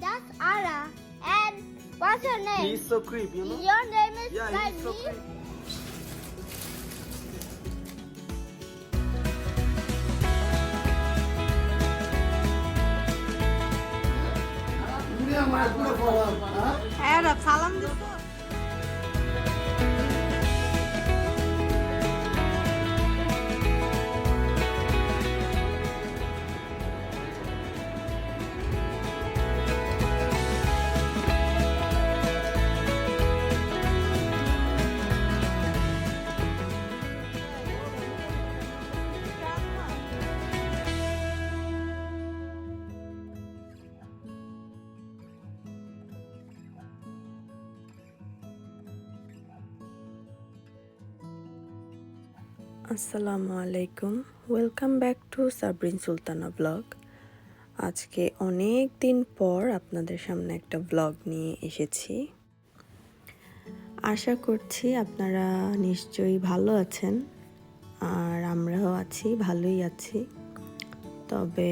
that's Ara. And what's your name? He's so creep, you know? Your name is yeah, he's so me? Creep. Arab salam diyorsun. আসসালামু আলাইকুম। Welcome back to Sabrin Sultana blog আজকে অনেক দিন পর আপনাদের সামনে একটা blog নিয়ে এসেছি। আশা করছি আপনারা নিশ্চয়ই ভালো আছেন, আর আমরাও আছি, ভালোই আছি। তবে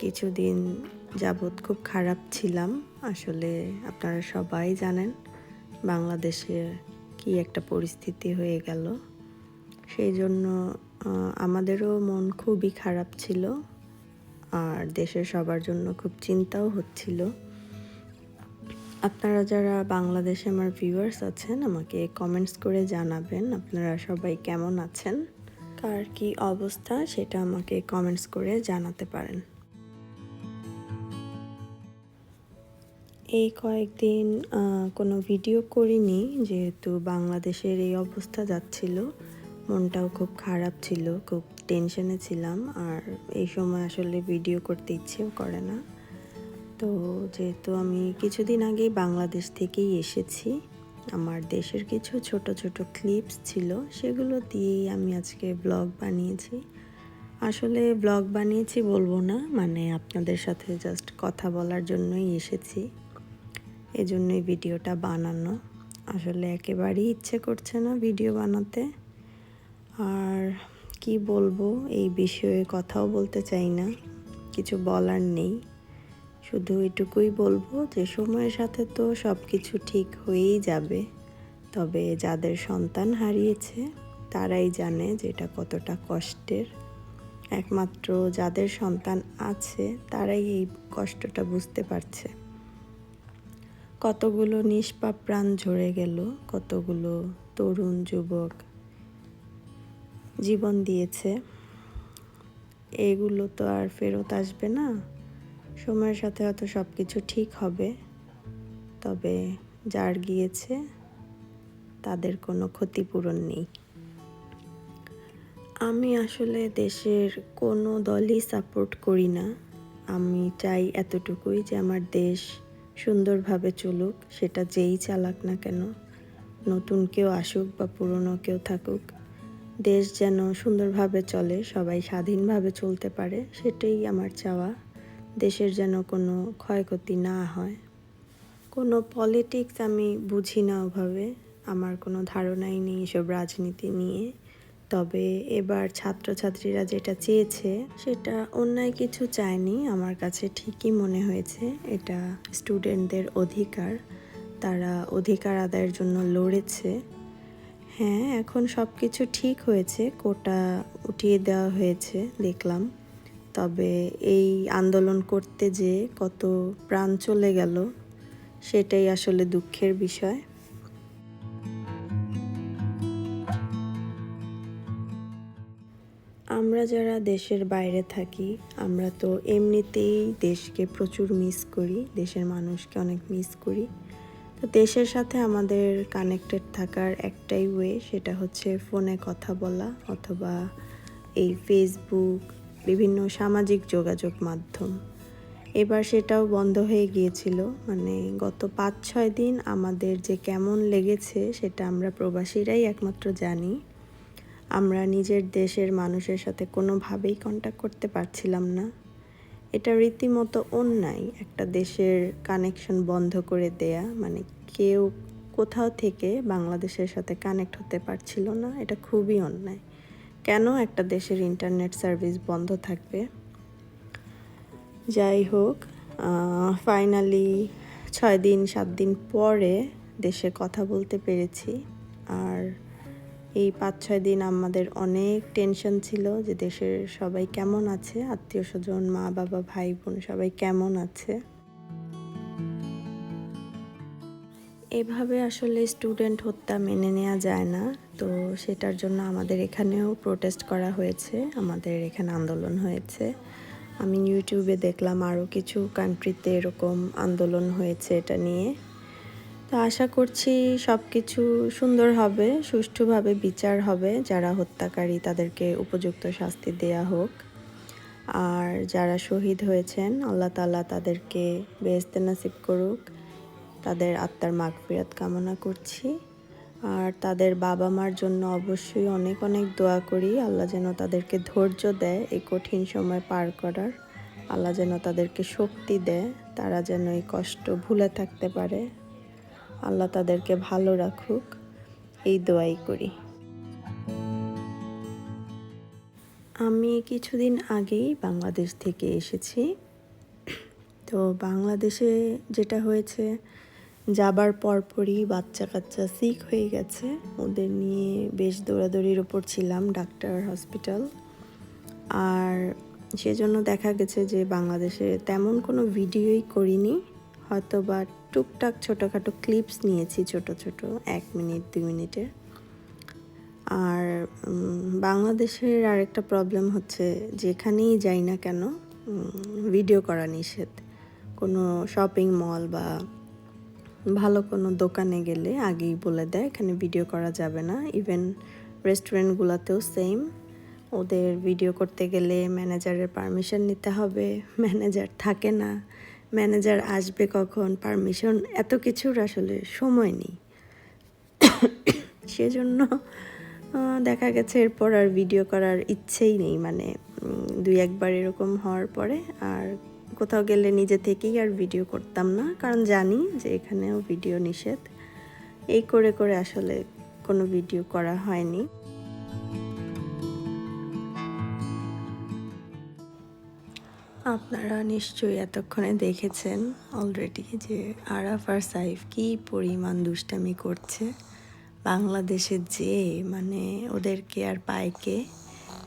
কিছুদিন যাবৎ খুব খারাপ ছিলাম। আসলে আপনারা সবাই জানেন বাংলাদেশে কি একটা পরিস্থিতি হয়ে গেল। সেই জন্য আমাদেরও মন খুবই খারাপ ছিল। আর দেশের সবার জন্য খুব চিন্তাও হচ্ছিল। আপনারা যারা বাংলাদেশে আমার ভিউয়ার্স আছেন, আমাকে কমেন্টস করে জানাবেন, আপনারা সবাই কেমন আছেন? কার কি অবস্থা, সেটা আমাকে কমেন্টস করে জানাতে পারেন। এই কয়েকদিন কোনো ভিডিও করিনি, যেহেতু বাংলাদেশের এই অবস্থা যাচ্ছিল। মনটাও খুব খারাপ ছিল, খুব টেনশনে ছিলাম আর এই সময় আসলে ভিডিও করতে ইচ্ছেও করে না। তো যেহেতু আমি কিছুদিন আগেই বাংলাদেশ থেকেই এসেছি, আমার দেশের কিছু ছোট ছোট ক্লিপস ছিল, সেগুলো দিয়েই আমি আজকে ব্লগ বানিয়েছি। আসলে ব্লগ বানিয়েছি বলব না মানে আপনাদের সাথে জাস্ট কথা বলার জন্যই এসেছি। এজন্যই ভিডিওটা বানানো। আসলে একেবারেই ইচ্ছে করছে না ভিডিও বানাতে। আর কি বলব, এই বিষয়ে কথাও বলতে চাই না, কিছু বলার নেই। শুধু এটুকুই বলব যে, সময়ের সাথে তো সব কিছু ঠিক হয়েই যাবে। তবে যাদের সন্তান হারিয়েছে, তারাই জানে যে এটা কতটা কষ্টের। একমাত্র যাদের সন্তান আছে, তারাই এই কষ্টটা বুঝতে পারছে। কতগুলো নিষ্পাপ প্রাণ ঝরে গেল, কতগুলো তরুণ যুবক জীবন দিয়েছে। এগুলো তো আর ফেরত আসবে না। সময়ের সাথে হয়তো সব কিছু ঠিক হবে। তবে যার গিয়েছে, তাদের কোনো ক্ষতিপূরণ নেই। আমি আসলে দেশের কোনো দলই সাপোর্ট করি না। আমি চাই এতটুকুই যে আমার দেশ সুন্দরভাবে চলুক, সেটা যেই চালাক না কেন। নতুন কেউ আসুক বা পুরনো কেউ থাকুক দেশ যেন সুন্দরভাবে চলে, সবাই স্বাধীনভাবে চলতে পারে, সেটাই আমার চাওয়া। দেশের যেন কোনো ক্ষয়ক্ষতি না হয়। কোনো পলিটিক্স আমি বুঝি না ওভাবে, আমার কোনো ধারণাই নেই এসব রাজনীতি নিয়ে। তবে এবার ছাত্রছাত্রীরা যেটা চেয়েছে, সেটা অন্যায় কিছু চায়নি, আমার কাছে ঠিকই মনে হয়েছে, এটা স্টুডেন্টদের অধিকার। তারা অধিকার আদায়ের জন্য লড়েছে। হ্যাঁ এখন সব কিছু ঠিক হয়েছে। কোটা উঠিয়ে দেওয়া হয়েছে, দেখলাম। তবে এই আন্দোলন করতে যে কত প্রাণ চলে গেল, সেটাই আসলে দুঃখের বিষয়। আমরা যারা দেশের বাইরে থাকি, আমরা তো এমনিতেই দেশকে প্রচুর মিস করি, দেশের মানুষকে অনেক মিস করি। তো দেশের সাথে আমাদের কানেক্টেড থাকার একটাই ওয়ে সেটা হচ্ছে ফোনে কথা বলা অথবা এই ফেসবুক বিভিন্ন সামাজিক যোগাযোগ মাধ্যম। এবার সেটাও বন্ধ হয়ে গিয়েছিল। মানে গত পাঁচ ছয় দিন আমাদের যে কেমন লেগেছে সেটা আমরা প্রবাসীরাই একমাত্র জানি। আমরা নিজের দেশের মানুষের সাথে কোনোভাবেই কন্ট্যাক্ট করতে পারছিলাম না। এটা রীতিমতো অন্যায় একটা দেশের কানেকশন বন্ধ করে দেয়া। মানে কেউ কোথাও থেকে বাংলাদেশের সাথে কানেক্ট হতে পারছিল না, এটা খুবই অন্যায়। কেন একটা দেশের ইন্টারনেট সার্ভিস বন্ধ থাকবে? যাই হোক ফাইনালি ছয় দিন, সাত দিন পরে দেশে কথা বলতে পেরেছি। আর এই পাঁচ ছয় দিন আমাদের অনেক টেনশন ছিল যে দেশের সবাই কেমন আছে, আত্মীয় স্বজন, মা, বাবা, ভাই, বোন সবাই কেমন আছে। এভাবে আসলে স্টুডেন্ট হত্যা মেনে নেওয়া যায় না। তো সেটার জন্য আমাদের এখানেও প্রোটেস্ট করা হয়েছে, আমাদের এখানে আন্দোলন হয়েছে। আমি ইউটিউবে দেখলাম আরও কিছু কান্ট্রিতে এরকম আন্দোলন হয়েছে এটা নিয়ে। তো আশা করছি সব কিছু সুন্দর হবে, সুষ্ঠুভাবে বিচার হবে। যারা হত্যাকারী, তাদেরকে উপযুক্ত শাস্তি দেয়া হোক। আর যারা শহীদ হয়েছেন, আল্লাহ তালা তাদেরকে বেহেস্তে নাসিব করুক। তাদের আত্মার মাগফিরাত কামনা করছি। আর তাদের বাবা মার জন্য অবশ্যই অনেক অনেক দোয়া করি। আল্লাহ যেন তাদেরকে ধৈর্য দেয় এই কঠিন সময় পার করার। আল্লাহ যেন তাদেরকে শক্তি দেয়। তারা যেন এই কষ্ট ভুলে থাকতে পারে। আল্লাহ তাদেরকে ভালো রাখুক। এই দোয়াই করি। আমি কিছুদিন আগেই বাংলাদেশ থেকে এসেছি। তো বাংলাদেশে যেটা হয়েছে, যাবার পরপরই বাচ্চা কাচ্চা সিক হয়ে গেছে। ওদের নিয়ে বেশ দৌড়াদৌড়ির ওপর ছিলাম, ডাক্তার হসপিটাল। আর সেজন্য দেখা গেছে যে বাংলাদেশে তেমন কোনো ভিডিওই করিনি। হয়তো বা টুকটাক ছোটোখাটো ক্লিপস নিয়েছি, ছোট ছোট, এক মিনিট, দুই মিনিটের। আর বাংলাদেশের আরেকটা প্রবলেম হচ্ছে যেখানেই যাই না কেন ভিডিও করা নিষেধ। কোনো শপিং মল বা ভালো কোনো দোকানে গেলে আগেই বলে দেয়, এখানে ভিডিও করা যাবে না। ইভেন রেস্টুরেন্টগুলোতেও সেম ওদের ভিডিও করতে গেলে ম্যানেজারের পারমিশন নিতে হবে ম্যানেজার থাকে না। ম্যানেজার আসবে কখন? পারমিশন এত কিছুর আসলে সময় নেই। সেজন্য দেখা গেছে এরপর আর ভিডিও করার ইচ্ছেই নেই। মানে দুই একবার এরকম হওয়ার পরে আর কোথাও গেলে নিজে থেকেই আর ভিডিও করতাম না। কারণ জানি যে এখানেও ভিডিও নিষেধ। এই করে করে আসলে কোনো ভিডিও করা হয়নি। আপনারা নিশ্চয়ই এতক্ষণে দেখেছেন অলরেডি যে আরাফ আর সাইফ কী পরিমাণ দুষ্টামি করছে। বাংলাদেশে যে মানে ওদেরকে আর পায়কে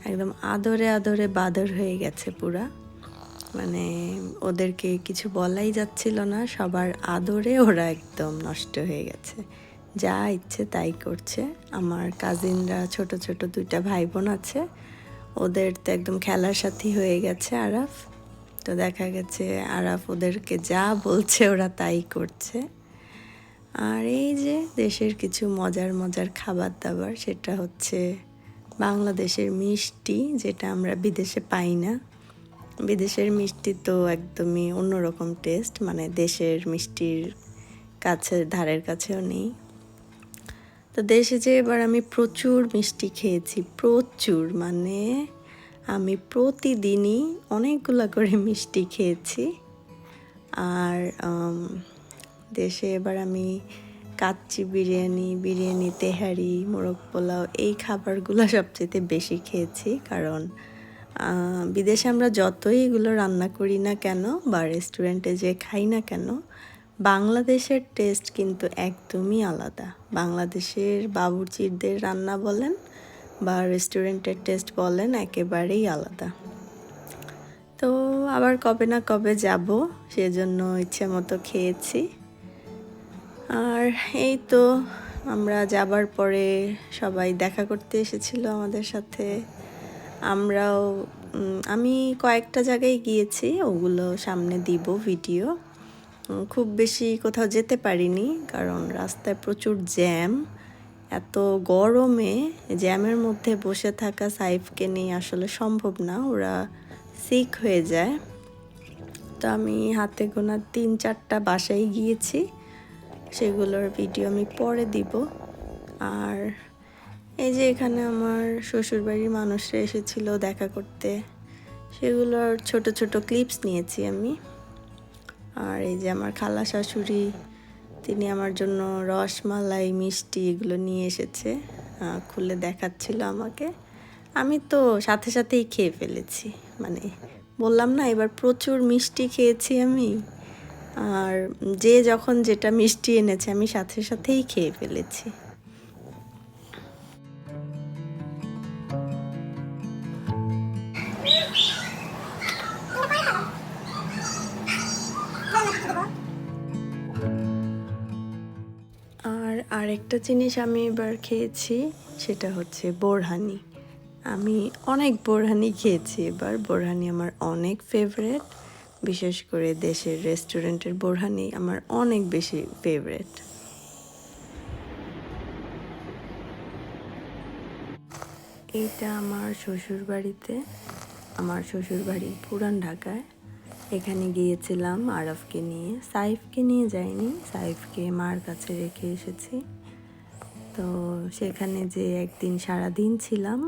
একদম আদরে আদরে বাদর হয়ে গেছে পুরা। মানে ওদেরকে কিছু বলাই যাচ্ছিল না, সবার আদরে ওরা একদম নষ্ট হয়ে গেছে। যা ইচ্ছে তাই করছে। আমার কাজিনরা ছোট ছোট দুইটা ভাই বোন আছে, ওদের তো একদম খেলার সাথী হয়ে গেছে আরাফ। তো দেখা গেছে আরাফ ওদেরকে যা বলছে ওরা তাই করছে। আর এই যে দেশের কিছু মজার মজার খাবার দাবার সেটা হচ্ছে বাংলাদেশের মিষ্টি, যেটা আমরা বিদেশে পাই না। বিদেশের মিষ্টি তো একদমই অন্যরকম টেস্ট মানে দেশের মিষ্টির কাছে, ধারের কাছেও নেই। তো দেশে যে এবার আমি প্রচুর মিষ্টি খেয়েছি, প্রচুর মানে আমি প্রতিদিনই অনেকগুলো করে মিষ্টি খেয়েছি। আর দেশে এবার আমি কাচ্চি বিরিয়ানি বিরিয়ানি, তেহারি, মোরগ পোলাও এই খাবারগুলো সবচেয়ে বেশি খেয়েছি। কারণ বিদেশে আমরা যতই এগুলো রান্না করি না কেন বা রেস্টুরেন্টে যে খাই না কেন, বাংলাদেশের টেস্ট কিন্তু একদমই আলাদা। বাংলাদেশের বাবুর্চিদের রান্না বলেন বা রেস্টুরেন্টের টেস্ট বলেন, একেবারেই আলাদা। তো আবার কবে না কবে যাব, সেজন্য ইচ্ছে মতো খেয়েছি। আর এই তো আমরা যাবার পরে সবাই দেখা করতে এসেছিল আমাদের সাথে। আমরাও আমি কয়েকটা জায়গায় গিয়েছি, ওগুলো সামনে দিব ভিডিও। খুব বেশি কোথাও যেতে পারিনি, কারণ রাস্তায় প্রচুর জ্যাম। এত গরমে জ্যামের মধ্যে বসে থাকা সাইফকে নিয়ে আসলে সম্ভব না, ওরা সিক হয়ে যায়। তো আমি হাতে গোনা তিন চারটা বাসায় গিয়েছি, সেগুলোর ভিডিও আমি পরে দিব। আর এই যে এখানে আমার শ্বশুরবাড়ির মানুষরা এসেছিল দেখা করতে, সেগুলোর ছোট ছোট ক্লিপস নিয়েছি আমি। আর এই যে আমার খালা শাশুড়ি তিনি আমার জন্য রসমালাই, মিষ্টি এগুলো নিয়ে এসেছে খুলে দেখাচ্ছিল আমাকে। আমি তো সাথে সাথেই খেয়ে ফেলেছি মানে বললাম না, এবার প্রচুর মিষ্টি খেয়েছি আমি। আর যে যখন যেটা মিষ্টি এনেছে, আমি সাথে সাথেই খেয়ে ফেলেছি। আর আরেকটা জিনিস আমি এবার খেয়েছি, সেটা হচ্ছে বোরহানি। আমি অনেক বোরহানি খেয়েছি এবার। বোরহানি আমার অনেক ফেভারেট বিশেষ করে দেশের রেস্টুরেন্টের বোরহানি আমার অনেক বেশি ফেভারেট এইটা আমার শ্বশুর বাড়িতে আমার শ্বশুর বাড়ি পুরান ঢাকায়। এখানে গিয়েছিলাম আরফকে নিয়ে। সাইফকে নিয়ে যাইনি, সাইফকে মার কাছে রেখে এসেছি। তো সেখানে যে একদিন সারাদিন ছিলাম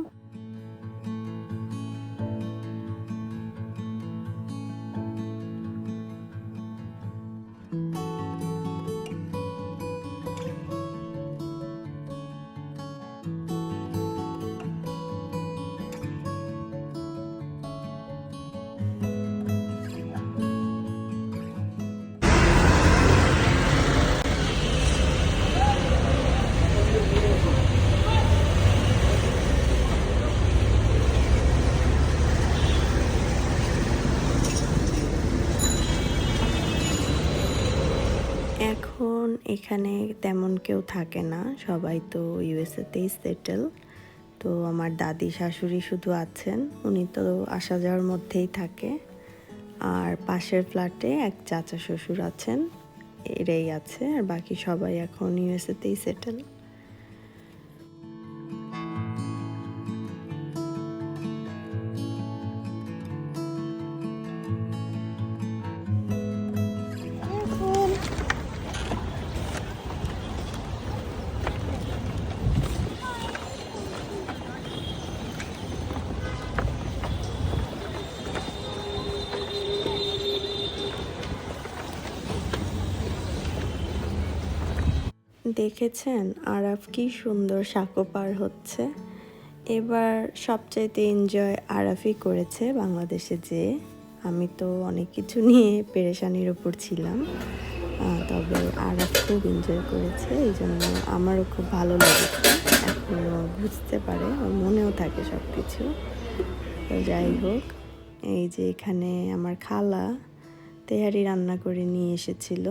এখন এখানে তেমন কেউ থাকে না। সবাই তো ইউএসএতেই সেটেল তো আমার দাদি শাশুড়ি শুধু আছেন, উনি তো আসা যাওয়ার মধ্যেই থাকে। আর পাশের ফ্ল্যাটে এক চাচা শ্বশুর আছেন, এরাই আছে। আর বাকি সবাই এখন ইউএসএতেই সেটেল দেখেছেন আরাফ কি সুন্দর সাঁকো পার হচ্ছে। এবার সবচাইতে এনজয় আরাফই করেছে বাংলাদেশে যে আমি তো অনেক কিছু নিয়ে পেরেশানির ওপর ছিলাম। তবে আরাফ খুব এনজয় করেছে, এই জন্য আমারও খুব ভালো লেগেছে। এখনও বুঝতে পারে, ওর মনেও থাকে সব কিছু তো যাই হোক, এই যে এখানে আমার খালা তেহারি রান্না করে নিয়ে এসেছিল।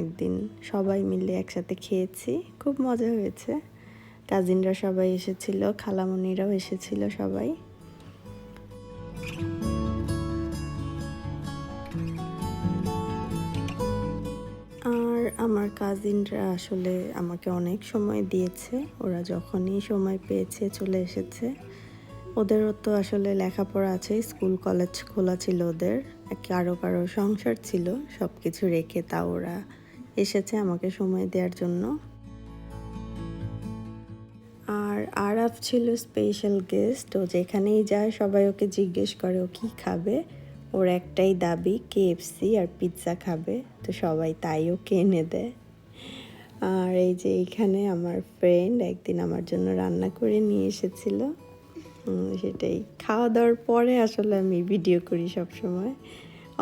একদিন সবাই মিলে একসাথে খেয়েছি, খুব মজা হয়েছে। কাজিনরা সবাই এসেছিল খালামণিরাও এসেছিল সবাই। আর আমার কাজিনরা আসলে আমাকে অনেক সময় দিয়েছে, ওরা যখনই সময় পেয়েছে চলে এসেছে। ওদেরও তো আসলে লেখাপড়া আছে, স্কুল, কলেজ খোলা ছিল ওদের কারও কারও সংসার ছিল সব কিছু রেখে তা ওরা এসেছে আমাকে সময় দেওয়ার জন্য। আর আরাফ ছিল স্পেশাল গেস্ট ও যেখানেই যায় সবাই ওকে জিজ্ঞেস করে, ও কী খাবে? ওর একটাই দাবি কেএফসি আর পিৎজা খাবে। তো সবাই তাই ওকে এনে দেয়। আর এই যে এইখানে আমার ফ্রেন্ড একদিন আমার জন্য রান্না করে নিয়ে এসেছিল। সেটাই। খাওয়া দাওয়ার পরে আসলে আমি ভিডিও করি সব সময়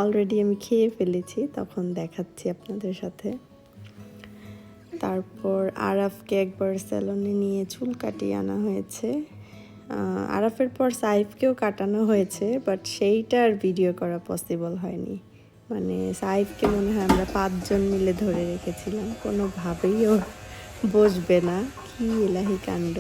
অলরেডি আমি খেয়ে ফেলেছি, তখন দেখাচ্ছি আপনাদের সাথে। তারপর আরাফকে একবার স্যালনে নিয়ে চুল কাটিয়ে আনা হয়েছে। আরাফের পর সাইফকেও কাটানো হয়েছে বাট সেইটার ভিডিও করা পসিবল হয়নি। মানে সাইফকে মনে হয় আমরা পাঁচজন মিলে ধরে রেখেছিলাম, কোনোভাবেই ও বসবে না। কি এলাহি কাণ্ড।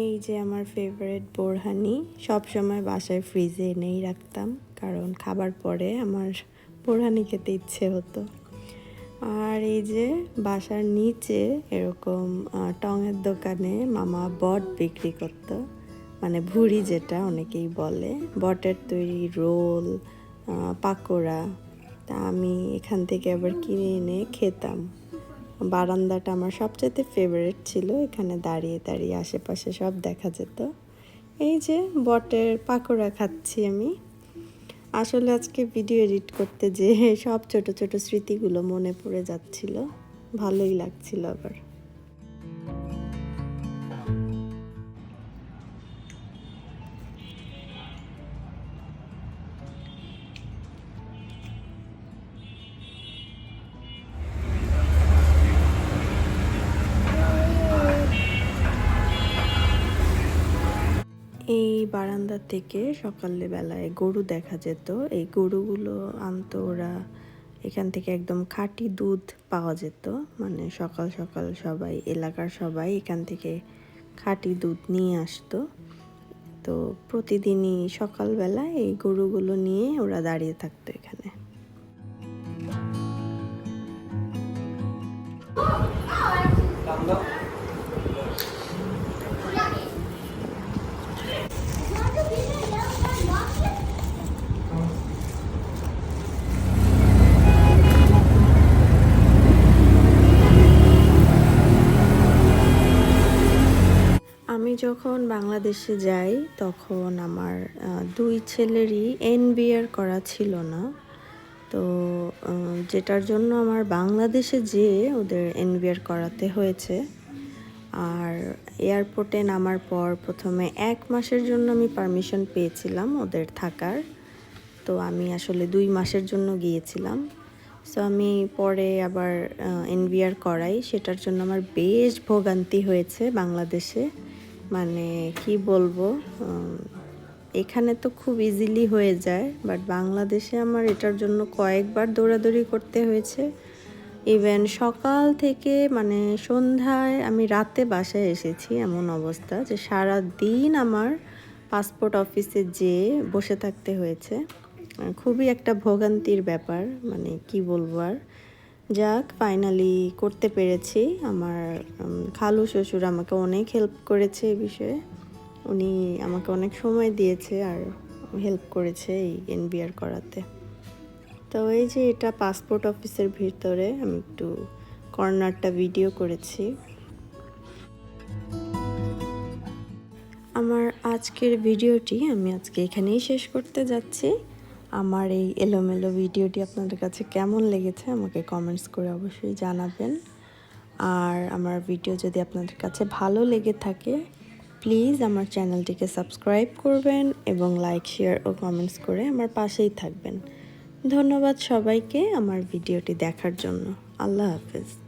এই যে আমার ফেভারিট বোরহানি, সব সময় বাসায় ফ্রিজে এনেই রাখতাম, কারণ খাবার পরে আমার বোরহানি খেতে ইচ্ছে হতো। আর এই যে বাসার নিচে এরকম টঙের দোকানে মামা বট বিক্রি করতো মানে ভুড়ি যেটা অনেকেই বলে, বটের তৈরি রোল পাকোড়া, তা আমি এখান থেকে আবার কিনে এনে খেতাম। বারান্দাটা আমার সবচেয়ে ফেভারিট ছিল, এখানে দাঁড়িয়ে দাঁড়িয়ে আশেপাশে সব দেখা যেত। এই যে বটের পাকোড়া খাচ্ছি আমি। আসলে আজকে ভিডিও এডিট করতে যে সব ছোট ছোট স্মৃতিগুলো মনে পড়ে যাচ্ছিল। ভালোই লাগছিল আবার। বারান্দা থেকে সকালে বেলায় গরু দেখা যেত। এই গরুগুলো আনতো ওরা, এখান থেকে একদম খাঁটি দুধ পাওয়া যেত। মানে সকাল সকাল সবাই, এলাকার সবাই এখান থেকে খাঁটি দুধ নিয়ে আসতো। তো প্রতিদিনই সকালবেলায় এই গরুগুলো নিয়ে ওরা দাঁড়িয়ে থাকতো এখানে। আমি যখন বাংলাদেশে যাই, তখন আমার দুই ছেলেরই এন এনবিআর করা ছিল না। তো যেটার জন্য আমার বাংলাদেশে যেয়ে ওদের এন এনবিআর করাতে হয়েছে। আর এয়ারপোর্টে নামার পর প্রথমে এক মাসের জন্য আমি পারমিশন পেয়েছিলাম ওদের থাকার। তো আমি আসলে দুই মাসের জন্য গিয়েছিলাম। সো আমি পরে আবার এনভিআর করাই। সেটার জন্য আমার বেশ ভোগান্তি হয়েছে বাংলাদেশে। মানে কি বলব এখানে তো খুব ইজিলি হয়ে যায় বাট বাংলাদেশে আমার এটার জন্য কয়েকবার দৌড়াদৌড়ি করতে হয়েছে। ইভেন সকাল থেকে মানে সন্ধ্যায় আমি রাতে বাসায় এসেছি এমন অবস্থা যে সারা দিন আমার পাসপোর্ট অফিসে যেয়ে বসে থাকতে হয়েছে। খুবই একটা ভোগান্তির ব্যাপার মানে কি বলব আর। যাক ফাইনালি করতে পেরেছি। আমার খালু শ্বশুর আমাকে অনেক হেল্প করেছে এই বিষয়ে। উনি আমাকে অনেক সময় দিয়েছে আর হেল্প করেছে এই এনবিআর করাতে। তো এই যে এটা পাসপোর্ট অফিসের ভিতরে আমি একটু কর্নারটা ভিডিও করেছি। আমার আজকের ভিডিওটি আমি আজকে এখানেই শেষ করতে যাচ্ছি। আমার এই এলোমেলো ভিডিওটি আপনাদের কাছে কেমন লেগেছে আমাকে কমেন্টস করে অবশ্যই জানাবেন। আর আমার ভিডিও যদি আপনাদের কাছে ভালো লেগে থাকে প্লিজ আমার চ্যানেলটিকে সাবস্ক্রাইব করবেন এবং লাইক শেয়ার ও কমেন্টস করে আমার পাশেই থাকবেন। ধন্যবাদ সবাইকে আমার ভিডিওটি দেখার জন্য। আল্লাহ হাফেজ।